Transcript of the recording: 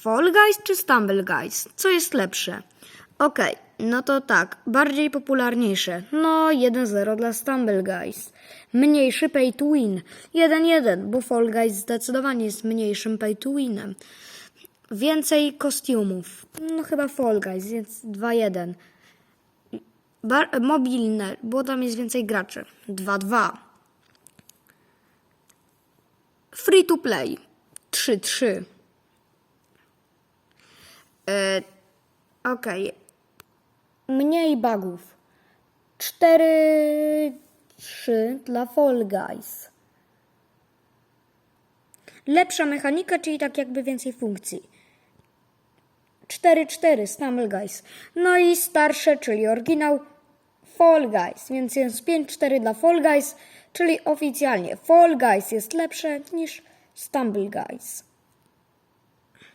Fall Guys czy Stumble Guys? Co jest lepsze? Okej, no to tak, bardziej popularniejsze. No 1-0 dla Stumble Guys. Mniejszy pay to win. 1-1, bo Fall Guys zdecydowanie jest mniejszym pay to winem. Więcej kostiumów. No chyba Fall Guys, więc 2-1. Bar- mobilne, bo tam jest więcej graczy. 2-2. Free to play. 3-3. E, Okej. Mniej bugów. 4-3 dla Fall Guys. Lepsza mechanika, czyli tak jakby więcej funkcji. 4-4 Stumble Guys. No i starsze, czyli oryginał Fall Guys. Więc jest 5-4 dla Fall Guys, czyli oficjalnie Fall Guys jest lepsze niż Stumble Guys.